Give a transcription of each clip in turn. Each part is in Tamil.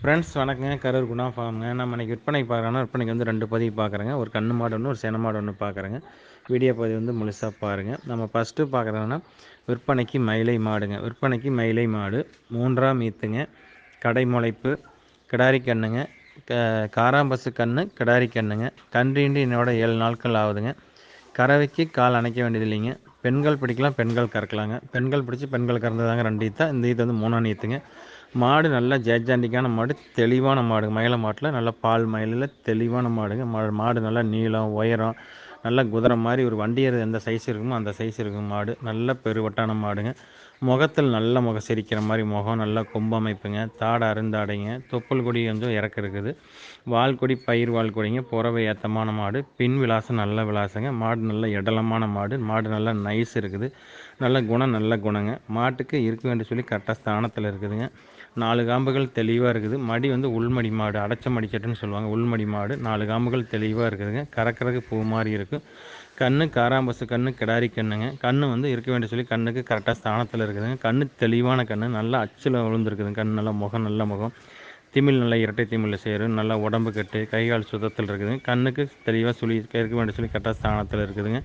ஃப்ரெண்ட்ஸ் வணக்கங்க. கரூர் குணா ஃபார்முங்க நம்ம இன்றைக்கி விற்பனை பார்க்குறோன்னா விற்பனைக்கு வந்து ரெண்டு பதிவு பார்க்குறேங்க. ஒரு கண்ணு மாடு ஒன்று ஒரு சென மாடு ஒன்று பார்க்குறேங்க. வீடியோ பதிவு வந்து முழுசாக பாருங்கள் நம்ம ஃபஸ்ட்டு பார்க்குறோன்னா விற்பனைக்கு மயிலை மாடுங்க. விற்பனைக்கு மயிலை மாடு மூன்றாம் ஈத்துங்க கடை முளைப்பு கிடாரி கண்ணுங்க க காராம்பசு கன்று கிடாரி கண்ணுங்க. கன்றின்றி என்னோட ஏழு நாட்கள் ஆகுதுங்க. கறவைக்கு கால் அணைக்க வேண்டியது இல்லைங்க. பெண்கள் பிடிக்கலாம் பெண்கள் கறக்கலாங்க. பெண்கள் பிடிச்சி பெண்கள் கறந்ததாங்க ரெண்டு ஈத்தா. இந்த ஈத்து வந்து மூணாம் ஈத்துங்க. மாடு நல்லா ஜேஜாண்டிக்கான மாடு தெளிவான மாடுங்க. மயில மாட்டில் நல்லா பால் மயிலில் தெளிவான மாடுங்க. மாடு நல்லா நீளம் உயரம் நல்லா குதிரை மாதிரி ஒரு வண்டியர் எந்த சைஸ் இருக்குமோ அந்த சைஸ் இருக்கும் மாடு. நல்ல பெருவட்டான மாடுங்க. முகத்தில் நல்ல முகம் சிரிக்கிற மாதிரி முகம் நல்லா கொம்பு அமைப்புங்க. தாடை அருந்தாடைங்க. தொப்புள் கொடி கொஞ்சம் இறக்க இருக்குது. வால்கொடி பயிர் வால்கொடிங்க புறவை ஏத்தமான மாடு. பின் விலாசம் நல்ல விலாசங்க. மாடு நல்ல இடலமான மாடு. மாடு நல்லா நைஸ் இருக்குது. நல்ல குணம் நல்ல குணங்க. மாட்டுக்கு இருக்க வேண்டிய சொல்லி கரெக்டாக ஸ்தானத்தில் இருக்குதுங்க. நாலு காம்புகள் தெளிவாக இருக்குது. மடி வந்து உள்மடி மாடு. அடைச்ச மடிச்சட்டுன்னு சொல்லுவாங்க. உள்மடி மாடு. நாலு காம்புகள் தெளிவாக இருக்குதுங்க. கறக்கிறதுக்கு பூ மாதிரி இருக்கும் கண்ணு காராம்பசு கண்ணு கிடாரி கண்ணுங்க. கண்ணு வந்து இருக்க வேண்டிய சொல்லி கண்ணுக்கு கரெக்டாக ஸ்தானத்தில் இருக்குதுங்க. கண்ணு தெளிவான கண்ணு நல்லா அச்சில் விழுந்துருக்குதுங்க. கண் நல்லா முகம் நல்ல முகம். திமிழ் நல்லா இரட்டை திமிழில் சேரும் நல்லா உடம்பு கட்டு கை கால் சுத்தத்தில் இருக்குதுங்க. கண்ணுக்கு தெளிவாக சொல்லி இருக்க வேண்டிய சொல்லி கரெக்டாக ஸ்தானத்தில் இருக்குதுங்க.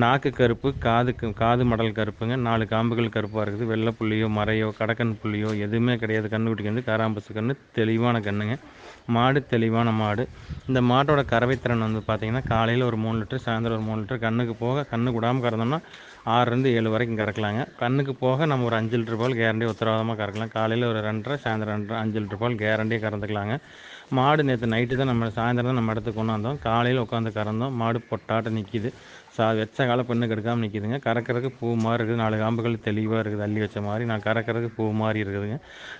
நாக்கு கருப்பு காதுக்கு காது மடல் கருப்புங்க நாலு காம்புகள் கருப்பாக இருக்குது. வெள்ளை புள்ளியோ மறையோ கடக்கன் புள்ளியோ எதுவுமே கிடையாது. கண்ணுக்குட்டிக்கு வந்து காராம்பசு கண்ணு தெளிவான கண்ணுங்க. மாடு தெளிவான மாடு. இந்த மாட்டோட கறவைத்திறன் வந்து பார்த்திங்கன்னா காலையில் ஒரு மூணு லிட்டர் சாயந்தரம் ஒரு மூணு லிட்டர் கண்ணுக்கு போக கண்ணு விடாமல் கறந்தோம்னா ஆறுலேருந்து ஏழு வரைக்கும் கறக்கலாங்க. கண்ணுக்கு போக நம்ம ஒரு அஞ்சு லிட்டர் பால் கேரண்டி உத்தரவாதமாக கறக்கலாம். காலையில் ஒரு ரெண்டரை சாயந்தரம் ரெண்டரை அஞ்சு லிட்டர் பால் கேரண்டியாக கறந்துக்கலாங்க. மாடு நேற்று நைட்டு தான் நம்ம சாயந்தரம் தான் நம்ம இடத்துக்கு கொண்டாந்தோம் காலையில் உட்காந்து கறந்தோம். மாடு பொட்டாட்ட நிற்கிது சா வச்ச கால பெண்ணு கெடுக்காமல் நிற்கிதுங்க கறக்கிறதுக்கு பூ மாதிரி இருக்குது. நாலு காம்புகள் தெளிவாக இருக்குது. அள்ளி வச்ச மாதிரி. நான் கறக்கிறதுக்கு பூ மாதிரி இருக்குதுங்க.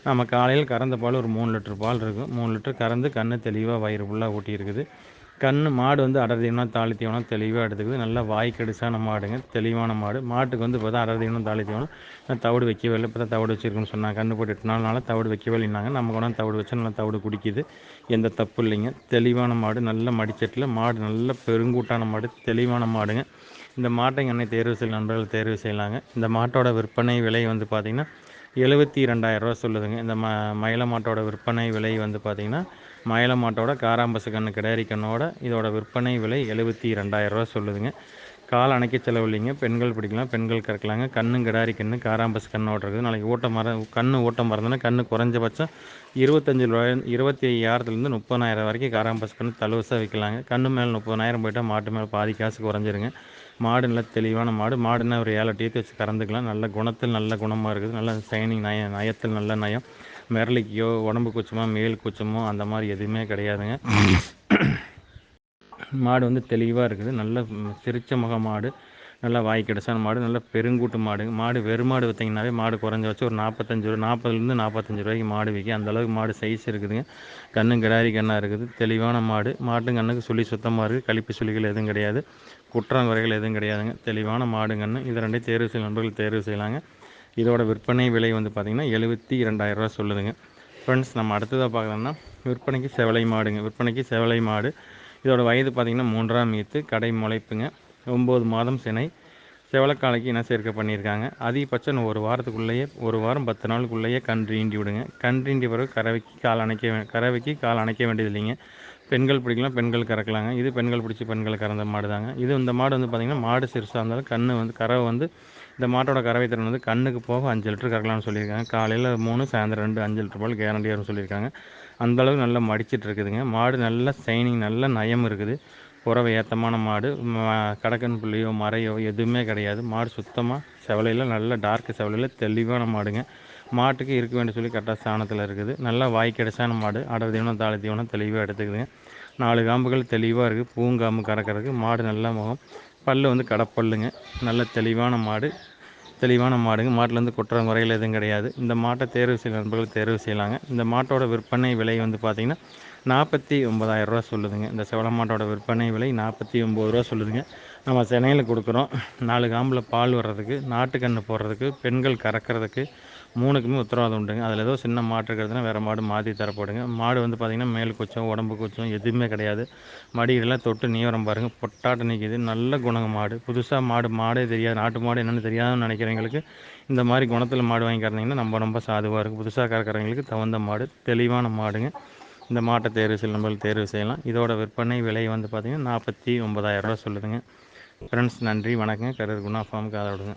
நம்ம காலையில் கறந்த பால் ஒரு மூணு லிட்டர் பால் இருக்கும். மூணு லிட்டர் கறந்து கண்ணு தெளிவாக வயிறு ஃபுல்லாக ஊட்டி இருக்குது கண் மாடு வந்து அடர் தீவனம் தாலி தீவனம் தெளிவாக எடுத்துக்குது. நல்லா வாய் கடிசான மாடுங்க தெளிவான மாடு. மாட்டுக்கு வந்து இப்போ தான் அடர் தீவனம் தாலி தீவனம் தவிடு வைக்கவே இல்லை இப்போ தான் தவிடு வச்சிருக்குன்னு சொன்னாங்க. கண்ணு போட்டு எட்டு நாள்னால தவிடு வைக்கவே இல்லைனாங்க நம்ம கொண்டாந்து தவிடு வச்சு நல்லா தவிடு குடிக்குது. எந்த தப்பு இல்லைங்க. தெளிவான மாடு. நல்ல மடிச்சட்டில் மாடு நல்ல பெருங்கூட்டான மாடு. தெளிவான மாடுங்க. இந்த மாட்டை எண்ணெய் தேர்வு செய்ய நண்பர்கள் தேர்வு செய்யலாங்க. இந்த மாட்டோட விற்பனை விலை வந்து பார்த்திங்கன்னா எழுபத்தி ரெண்டாயிரரூவா சொல்லுதுங்க. இந்த ம மயில மாட்டோட விற்பனை விலை வந்து பார்த்திங்கன்னா மயிலமாட்டோட காராம்பசு கண்ணு கிடாரி கண்ணோட இதோட விற்பனை விலை எழுபத்தி ரெண்டாயிரரூவா சொல்லுதுங்க. கால் அணைக்க செலவில்லைங்க. பெண்கள் பிடிக்கலாம் பெண்கள் கறக்கலாங்க. கண்ணு கிடாரி கண்ணு காராம்பஸ் கண்ணோட இருக்குது நாளைக்கு ஓட்ட மர கண்ணு ஓட்ட மறந்தோன்னா கண்ணு குறைஞ்சபட்சம் இருபத்தஞ்சி ரூபாய் இருபத்தி ஐயாயிரத்துலேருந்து முப்பதாயிரம் வரைக்கும் காராம்பஸ் கண்ணு தலுவசாக விற்கலாங்க. கண்ணு மேலே முப்பதாயிரம் போயிட்டால் மாட்டு மேலே பாதி காசு குறைஞ்சிருங்க. மாடு நல்ல தெளிவான மாடு. மாடுன்னா ஒரு ஏழை டீத்து வச்சு கறந்துக்கலாம். நல்ல குணத்தில் நல்ல குணமாக இருக்குது. நல்ல சைனிங் நய நயத்தில் நல்ல நயம். மிரளிக்கையோ உடம்பு குச்சமோ மேல் குச்சமோ அந்த மாதிரி எதுவுமே கிடையாதுங்க. மாடு வந்து தெளிவாக இருக்குது. நல்ல சிரிச்ச முக மாடு. நல்லா வாய் கிடைச்சான மாடு. நல்ல பெருங்கூட்டு மாடு. மாடு வெறும் மாடு விற்றிங்கனாவே மாடு குறைஞ்ச வச்சு ஒரு நாற்பத்தஞ்சு ரூபா நாற்பதுலேருந்து நாற்பத்தஞ்சு ரூபாய்க்கு மாடு விற்கும் அந்தளவுக்கு மாடு சைஸ் இருக்குதுங்க. கண்ணும் கிடாரி கண்ணாக இருக்குது. தெளிவான மாடு. மாட்டு கண்ணுக்கு சுழி சுத்தமாக இருக்குது. கழிப்பு சுழிகள் எதுவும் கிடையாது. குற்றம் குறைகள் எதுவும் கிடையாதுங்க. தெளிவான மாடு கண்ணு இது ரெண்டையும் தேர்வு செய்ய நண்பர்கள் தேர்வு செய்யலாங்க. இதோட விற்பனை விலை வந்து பார்த்திங்கன்னா எழுபத்தி இரண்டாயிரரூவா சொல்லுதுங்க. ஃப்ரெண்ட்ஸ் நம்ம அடுத்ததாக பார்க்கலாம்னா விற்பனைக்கு செவலை மாடுங்க. விற்பனைக்கு செவலை மாடு. இதோட வயது பார்த்திங்கன்னா மூன்றாம் மீத்து கடை முளைப்புங்க. ஒம்பது மாதம் சினை. செவலக்காலைக்கு இன சேர்க்க பண்ணியிருக்காங்க. அதிகபட்சம் ஒரு வாரத்துக்குள்ளேயே ஒரு வாரம் பத்து நாளுக்குள்ளேயே கன்று ஈண்டி விடுங்க. கன்று ஈண்டி பிறகு கறவைக்கு கால் அணைக்க கறவைக்கு கால் அணைக்க வேண்டியது இல்லைங்க. பெண்கள் பிடிக்கலாம் பெண்கள் கறக்கலாங்க. இது பெண்கள் பிடிச்சி பெண்கள் கறந்த மாடு தாங்க இது இந்த மாடு வந்து பார்த்திங்கன்னா மாடு சிறுசாக இருந்தாலும் கன்று வந்து கறவை வந்து இந்த மாட்டோட கறவை திறன் வந்து கண்ணுக்கு போக அஞ்சு லிட்டர் கறக்கலாம்னு சொல்லியிருக்காங்க. காலையில் மூணு சாயந்தரம் ரெண்டு அஞ்சு லிட்டர் போல் கேரண்டியாக சொல்லியிருக்காங்க. அந்தளவுக்கு நல்லா மடிச்சிட்டு இருக்குதுங்க. மாடு நல்ல சைனிங் நல்ல நயம் இருக்குது. புறவை ஏத்தமான மாடு. கடக்கன் புள்ளியோ மறையோ எதுவுமே கிடையாது. மாடு சுத்தமாக செவலையில் நல்ல டார்க் செவலையில் தெளிவான மாடுங்க. மாட்டுக்கு இருக்க வேண்டிய சொல்லி கரெக்டாக ஸ்தானத்தில் இருக்குது. நல்லா வாய் கிடைச்சான மாடு. அடர் தீவனம் தாழ தீவனம் தெளிவாக எடுத்துக்குதுங்க. நாலு காம்புகள் தெளிவாக இருக்குது பூங்காம்பு கறக்கிறதுக்கு மாடு நல்ல முகம். பல் வந்து கடப்பல்லுங்க. நல்ல தெளிவான மாடு. தெளிவான மாடுங்க. மாட்டிலேருந்து குற்றம் குறையில் எதுவும் கிடையாது. இந்த மாட்டை தேர்வு செய்ய நண்பர்கள் தேர்வு செய்யலாங்க. இந்த மாட்டோட விற்பனை விலை வந்து பார்த்திங்கன்னா நாற்பத்தி ஒம்பதாயிரரூவா சொல்லுதுங்க. இந்த செவல மாட்டோட விற்பனை விலை நாற்பத்தி ஒம்பது ரூபா சொல்லுதுங்க. நம்ம சென்னையில் கொடுக்குறோம். நாலு காம்பில் பால் வர்றதுக்கு நாட்டுக்கன்று போடுறதுக்கு பெண்கள் கறக்கிறதுக்கு மூணுக்குமே உத்தரவாதம் உண்டுங்க. அதில் ஏதோ சின்ன மாடு இருக்கிறதுனா வேறு மாடு மாற்றி தரப்படுங்க. மாடு வந்து பார்த்திங்கன்னா மேல் குச்சம் உடம்பு குச்சம் எதுவுமே கிடையாது. மடியெல்லாம் தொட்டு நீவரம் பாருங்கள் பொட்டாட்டு நிற்கிது நல்ல குணங்க மாடு. புதுசாக மாடு மாடே தெரியாது. நாட்டு மாடு என்னென்னு தெரியாதுன்னு நினைக்கிறவங்களுக்கு இந்த மாதிரி குணத்தில் மாடு வாங்கி கறந்தீங்கன்னா நம்ம ரொம்ப சாதுவாக இருக்கும். புதுசாக கறக்கிறவங்களுக்கு தகுந்த மாடு தெளிவான மாடுங்க. இந்த மாட்டை தேர்வு செய்ய நம்மளுக்கு தேர்வு செய்யலாம். இதோட விற்பனை விலை வந்து பார்த்திங்கன்னா நாற்பத்தி ஒம்பதாயிரரூவா சொல்லுதுங்க. ஃப்ரெண்ட்ஸ் நன்றி. வணக்கங்க. கரூர் குணா ஃபார்முக்கு ஆதரவுடுங்க